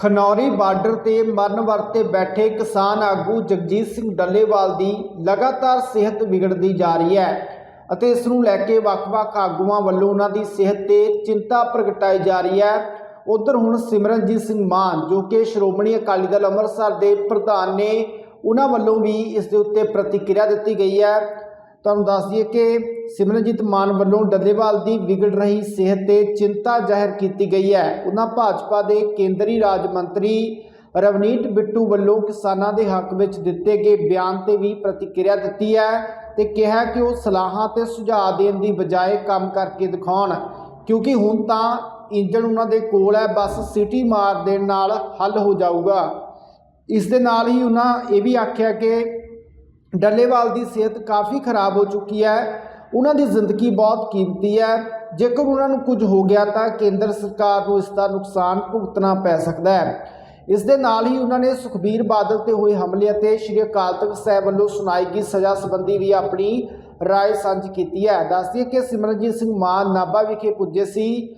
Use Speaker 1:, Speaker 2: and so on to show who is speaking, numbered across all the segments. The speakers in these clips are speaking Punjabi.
Speaker 1: ਖਨੌਰੀ ਬਾਰਡਰ ਤੇ ਮਰਨ ਵਰਤੇ ਬੈਠੇ ਕਿਸਾਨ ਆਗੂ ਜਗਜੀਤ ਸਿੰਘ ਡੱਲੇਵਾਲ ਦੀ ਲਗਾਤਾਰ ਸਿਹਤ ਵਿਗੜਦੀ ਜਾ ਰਹੀ ਹੈ ਅਤੇ ਇਸ ਨੂੰ ਲੈ ਕੇ ਵੱਖ-ਵੱਖ ਆਗੂਆਂ ਵੱਲੋਂ ਉਹਨਾਂ ਦੀ ਸਿਹਤ ਤੇ ਚਿੰਤਾ ਪ੍ਰਗਟਾਈ ਜਾ ਰਹੀ ਹੈ। ਉਧਰ ਹੁਣ ਸਿਮਰਨਜੀਤ ਸਿੰਘ ਮਾਨ, ਜੋ ਕਿ ਸ਼੍ਰੋਮਣੀ ਅਕਾਲੀ ਦਲ ਅੰਮ੍ਰਿਤਸਰ ਦੇ ਪ੍ਰਧਾਨ ਨੇ, ਉਹਨਾਂ ਵੱਲੋਂ ਵੀ ਇਸ ਦੇ ਉੱਤੇ ਪ੍ਰਤੀਕਿਰਿਆ ਦਿੱਤੀ ਗਈ ਹੈ। ਤੁਹਾਨੂੰ ਦੱਸ ਦਈਏ ਕਿ ਸਿਮਰਨਜੀਤ ਮਾਨ ਵੱਲੋਂ ਡੱਲੇਵਾਲ ਦੀ ਵਿਗੜ ਰਹੀ ਸਿਹਤ ਤੇ ਚਿੰਤਾ ਜ਼ਾਹਿਰ ਕੀਤੀ ਗਈ ਹੈ। ਉਹਨਾਂ ਭਾਜਪਾ ਦੇ ਕੇਂਦਰੀ ਰਾਜ ਮੰਤਰੀ ਰਵਨੀਤ ਬਿੱਟੂ ਵੱਲੋਂ ਕਿਸਾਨਾਂ ਦੇ ਹੱਕ ਵਿੱਚ ਦਿੱਤੇ ਗਏ ਬਿਆਨ ਤੇ ਵੀ ਪ੍ਰਤੀਕਿਰਿਆ ਦਿੱਤੀ ਹੈ ਤੇ ਕਿਹਾ ਕਿ ਉਹ ਸਲਾਹਾਂ ਤੇ ਸੁਝਾਅ ਦੇਣ ਦੀ ਬਜਾਏ ਕੰਮ ਕਰਕੇ ਦਿਖਾਉਣ, ਕਿਉਂਕਿ ਹੁਣ ਤਾਂ ਇੰਜਣ ਉਹਨਾਂ ਦੇ ਕੋਲ ਹੈ, ਬਸ ਸਿਟੀ ਮਾਰ ਦੇਣ ਨਾਲ ਹੱਲ ਹੋ ਜਾਊਗਾ। ਇਸ ਦੇ ਨਾਲ ਹੀ ਉਹਨਾਂ ਇਹ ਵੀ ਆਖਿਆ ਕਿ ਡੱਲੇਵਾਲ ਦੀ ਸਿਹਤ ਕਾਫੀ ਖਰਾਬ ਹੋ ਚੁੱਕੀ ਹੈ। ਉਹਨਾਂ ਦੀ ਜ਼ਿੰਦਗੀ ਬਹੁਤ ਕੀਮਤੀ ਹੈ। ਜੇਕਰ ਉਹਨਾਂ ਨੂੰ ਕੁਝ ਹੋ ਗਿਆ ਤਾਂ ਕੇਂਦਰ ਸਰਕਾਰ ਨੂੰ ਇਸ ਦਾ ਨੁਕਸਾਨ ਭੁਗਤਣਾ ਪੈ ਸਕਦਾ ਹੈ। ਇਸ ਦੇ ਨਾਲ ਹੀ ਉਹਨਾਂ ਨੇ ਸੁਖਬੀਰ ਬਾਦਲ ਤੇ ਹੋਏ ਹਮਲੇ ਅਤੇ ਸ਼੍ਰੀ ਅਕਾਲ ਤਖਤ ਸਾਹਿਬ ਵੱਲੋਂ ਸੁਣਾਈ ਗਈ ਸਜ਼ਾ ਸੰਬੰਧੀ ਵੀ ਆਪਣੀ ਰਾਏ ਸਾਂਝੀ ਕੀਤੀ ਹੈ। ਦੱਸਦੀ ਹੈ ਕਿ ਸਿਮਰਨਜੀਤ ਸਿੰਘ ਮਾਨ ਨਾਭਾ ਵਿਖੇ ਪੁੱਜੇ ਸੀ,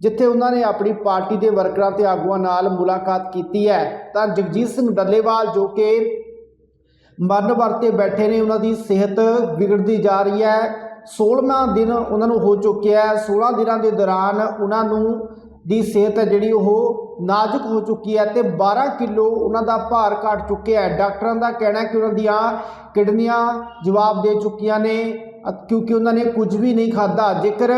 Speaker 1: ਜਿੱਥੇ ਉਹਨਾਂ ਨੇ ਆਪਣੀ ਪਾਰਟੀ ਦੇ ਵਰਕਰਾਂ ਤੇ ਆਗੂਆਂ ਨਾਲ ਮੁਲਾਕਾਤ ਕੀਤੀ ਹੈ। ਤਾਂ ਜਗਜੀਤ ਸਿੰਘ ਡੱਲੇਵਾਲ ਜੋ ਕਿ ਮਰਨ ਵਰਤੇ ਬੈਠੇ ਨੇ ਉਹਨਾਂ ਦੀ ਸਿਹਤ ਵਿਗੜਦੀ ਜਾ ਰਹੀ ਹੈ 16ਵਾਂ ਦਿਨ ਉਹਨਾਂ ਨੂੰ ਹੋ ਚੁੱਕਿਆ ਹੈ 16 ਦਿਨਾਂ ਦੇ ਦੌਰਾਨ ਉਹਨਾਂ ਨੂੰ ਦੀ ਸਿਹਤ ਹੈ ਜਿਹੜੀ ਉਹ ਨਾਜ਼ੁਕ ਹੋ ਚੁੱਕੀ ਹੈ ਤੇ 12 ਕਿਲੋ ਉਹਨਾਂ ਦਾ ਭਾਰ ਘਟ ਚੁੱਕਿਆ ਹੈ ਡਾਕਟਰਾਂ ਦਾ ਕਹਿਣਾ ਹੈ ਕਿ ਉਹਨਾਂ ਦੀਆਂ ਕਿਡਨੀਆਂ ਜਵਾਬ ਦੇ ਚੁੱਕੀਆਂ ਨੇ ਅ- ਕਿਉਂਕਿ ਉਹਨਾਂ ਨੇ ਕੁਝ ਵੀ ਨਹੀਂ ਖਾਧਾ ਜੇਕਰ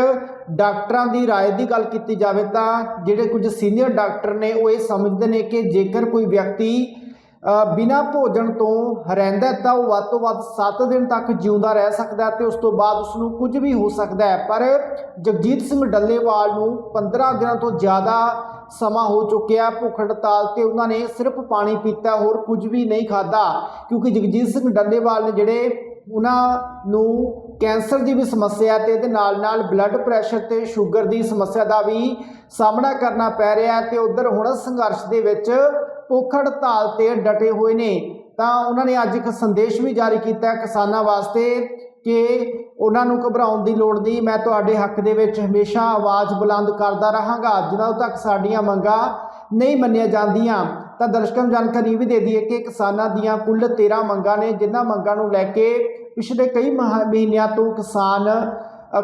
Speaker 1: ਡਾਕਟਰਾਂ ਦੀ رائے ਦੀ ਗੱਲ ਕੀਤੀ ਜਾਵੇ ਤਾਂ ਜਿਹੜੇ ਕੁਝ ਸੀਨੀਅਰ ਡਾਕਟਰ ਨੇ ਉਹ ਇਹ ਸਮਝਦੇ ਨੇ ਕਿ ਜੇਕਰ ਕੋਈ ਵਿਅਕਤੀ ਅ, ਬਿਨਾਂ ਭੋਜਨ ਤੋਂ ਰਹਿੰਦਾ ਤਾਂ ਉਹ ਵੱਧ ਤੋਂ ਵੱਧ 7 ਦਿਨ ਤੱਕ ਜਿਉਂਦਾ ਰਹਿ ਸਕਦਾ ਹੈ ਤੇ ਉਸ ਤੋਂ ਬਾਅਦ ਉਸ ਨੂੰ ਕੁਝ ਵੀ ਹੋ ਸਕਦਾ ਹੈ। ਪਰ ਜਗਜੀਤ ਸਿੰਘ ਡੱਲੇਵਾਲ ਨੂੰ 15 ਦਿਨਾਂ ਤੋਂ ਜ਼ਿਆਦਾ ਸਮਾਂ ਹੋ ਚੁੱਕਿਆ ਭੁੱਖ ਹੜਤਾਲ ਤੇ ਉਹਨਾਂ ਨੇ ਸਿਰਫ ਪਾਣੀ ਪੀਤਾ, ਹੋਰ ਕੁਝ ਵੀ ਨਹੀਂ ਖਾਧਾ। ਕਿਉਂਕਿ ਜਗਜੀਤ ਸਿੰਘ ਡੱਲੇਵਾਲ ਨੇ ਜਿਹੜੇ ਉਹਨਾਂ ਨੂੰ ਕੈਂਸਰ ਦੀ ਵੀ ਸਮੱਸਿਆ ਹੈ ਤੇ ਇਹਦੇ ਨਾਲ ਨਾਲ ਬਲੱਡ ਪ੍ਰੈਸ਼ਰ ਤੇ ਸ਼ੂਗਰ ਦੀ ਸਮੱਸਿਆ ਦਾ ਵੀ ਸਾਹਮਣਾ ਕਰਨਾ ਪੈ ਰਿਹਾ ਹੈ ਤੇ ਉਧਰ ਹੁਣ ਸੰਘਰਸ਼ ਦੇ ਵਿੱਚ ਭੁੱਖ ਹੜਤਾਲ ਤੇ ਡਟੇ ਹੋਏ ਨੇ। ਤਾਂ ਉਹਨਾਂ ਨੇ ਅੱਜ ਇੱਕ ਸੰਦੇਸ਼ ਵੀ ਜਾਰੀ ਕੀਤਾ ਕਿਸਾਨਾਂ ਵਾਸਤੇ ਕਿ ਉਹਨਾਂ ਨੂੰ ਘਬਰਾਉਣ ਦੀ ਲੋੜ ਨਹੀਂ। ਮੈਂ ਤੁਹਾਡੇ ਹੱਕ ਦੇ ਵਿੱਚ ਹਮੇਸ਼ਾ ਆਵਾਜ਼ ਬੁਲੰਦ ਕਰਦਾ ਰਹਾਂਗਾ। ਜਦੋਂ ਤੱਕ ਸਾਡੀਆਂ ਮੰਗਾਂ ਨਹੀਂ ਮੰਨੀਆਂ ਜਾਂਦੀਆਂ। ਤਾਂ ਦਰਸ਼ਕਾਂ ਨੂੰ ਜਾਣਕਾਰੀ ਇਹ ਵੀ ਦੇ ਦਈਏ ਕਿ ਕਿਸਾਨਾਂ ਦੀਆਂ ਕੁੱਲ 13 ਮੰਗਾਂ ਨੇ, ਜਿਨ੍ਹਾਂ ਮੰਗਾਂ ਨੂੰ ਲੈ ਕੇ ਪਿਛਲੇ ਕਈ ਮਹਾ- ਮਹੀਨਿਆਂ ਤੋਂ ਕਿਸਾਨ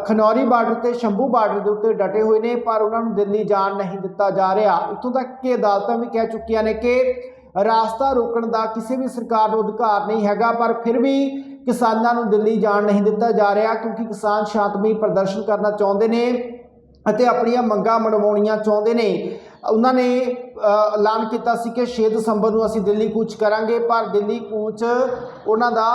Speaker 1: ਖਨੌਰੀ ਬਾਰਡਰ ਤੇ, ਸ਼ੰਭੂ ਬਾਰਡਰ ਦੇ ਉੱਤੇ ਡਟੇ ਹੋਏ ਨੇ, ਪਰ ਉਹਨਾਂ ਨੂੰ ਦਿੱਲੀ ਜਾਣ ਨਹੀਂ ਦਿੱਤਾ ਜਾ ਰਿਹਾ। ਇੱਥੋਂ ਤੱਕ ਕਿ ਅਦਾਲਤਾਂ ਵੀ ਕਹਿ ਚੁੱਕੀਆਂ ਨੇ ਕਿ ਰਾਸਤਾ ਰੋਕਣ ਦਾ ਕਿਸੇ ਵੀ ਸਰਕਾਰ ਨੂੰ ਅਧਿਕਾਰ ਨਹੀਂ ਹੈਗਾ, ਪਰ ਫਿਰ ਵੀ ਕਿਸਾਨਾਂ ਨੂੰ ਦਿੱਲੀ ਜਾਣ ਨਹੀਂ ਦਿੱਤਾ ਜਾ ਰਿਹਾ, ਕਿਉਂਕਿ ਕਿਸਾਨ ਸ਼ਾਂਤਮਈ ਪ੍ਰਦਰਸ਼ਨ ਕਰਨਾ ਚਾਹੁੰਦੇ ਨੇ ਅਤੇ ਆਪਣੀਆਂ ਮੰਗਾਂ ਮਨਵਾਉਣੀਆਂ ਚਾਹੁੰਦੇ ਨੇ। ਉਹਨਾਂ ਨੇ ਐਲਾਨ ਕੀਤਾ ਸੀ ਕਿ 6 ਦਸੰਬਰ ਨੂੰ ਅਸੀਂ ਦਿੱਲੀ ਕੂਚ ਕਰਾਂਗੇ, ਪਰ ਦਿੱਲੀ ਕੂਚ ਉਹਨਾਂ ਦਾ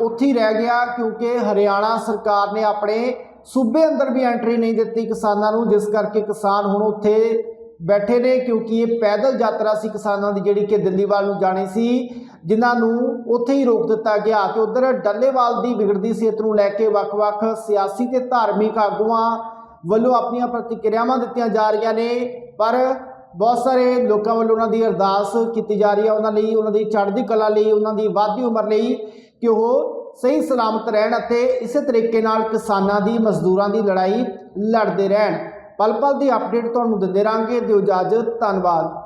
Speaker 1: ਉੱਥੇ ਹੀ ਰਹਿ ਗਿਆ, ਕਿਉਂਕਿ ਹਰਿਆਣਾ ਸਰਕਾਰ ਨੇ ਆਪਣੇ ਸੂਬੇ ਅੰਦਰ ਵੀ ਐਂਟਰੀ ਨਹੀਂ ਦਿੱਤੀ ਕਿਸਾਨਾਂ ਨੂੰ, ਜਿਸ ਕਰਕੇ ਕਿਸਾਨ ਹੁਣ ਉੱਥੇ ਬੈਠੇ ਨੇ, ਕਿਉਂਕਿ ਇਹ ਪੈਦਲ ਯਾਤਰਾ ਸੀ ਕਿਸਾਨਾਂ ਦੀ, ਜਿਹੜੀ ਕਿ ਦਿੱਲੀਵਾਲ ਨੂੰ ਜਾਣੀ ਸੀ, ਜਿਨ੍ਹਾਂ ਨੂੰ ਉੱਥੇ ਹੀ ਰੋਕ ਦਿੱਤਾ ਗਿਆ ਤੇ ਉਧਰ ਡੱਲੇਵਾਲ ਦੀ ਵਿਗੜਦੀ ਸਿਹਤ ਨੂੰ ਲੈ ਕੇ ਵੱਖ-ਵੱਖ ਸਿਆਸੀ ਤੇ ਧਾਰਮਿਕ ਆਗੂਆਂ ਵੱਲੋਂ ਆਪਣੀਆਂ ਪ੍ਰਤੀਕਿਰਿਆਵਾਂ ਦਿੱਤੀਆਂ ਜਾ ਰਹੀਆਂ ਨੇ, ਪਰ ਬਹੁਤ ਸਾਰੇ ਲੋਕਾਂ ਵੱਲੋਂ ਉਹਨਾਂ ਦੀ ਅਰਦਾਸ ਕੀਤੀ ਜਾ ਰਹੀ ਹੈ, ਉਹਨਾਂ ਲਈ, ਉਹਨਾਂ ਦੀ ਚੜ੍ਹਦੀ ਕਲਾ ਲਈ, ਉਹਨਾਂ ਦੀ ਵਾਧੀ ਉਮਰ ਲਈ ਕਿ ਉਹ ਸਹੀ ਸਲਾਮਤ ਰਹਿਣ ਅਤੇ ਇਸੇ ਤਰੀਕੇ ਨਾਲ ਕਿਸਾਨਾਂ ਦੀ ਮਜ਼ਦੂਰਾਂ ਦੀ ਲੜਾਈ ਲੜਦੇ ਰਹਿਣ। ਪਲ ਪਲ ਦੀ ਅਪਡੇਟ ਤੁਹਾਨੂੰ ਦਿੰਦੇ ਰਹਾਂਗੇ ਦਿਓ ਇਜਾਜ਼ਤ। ਧੰਨਵਾਦ।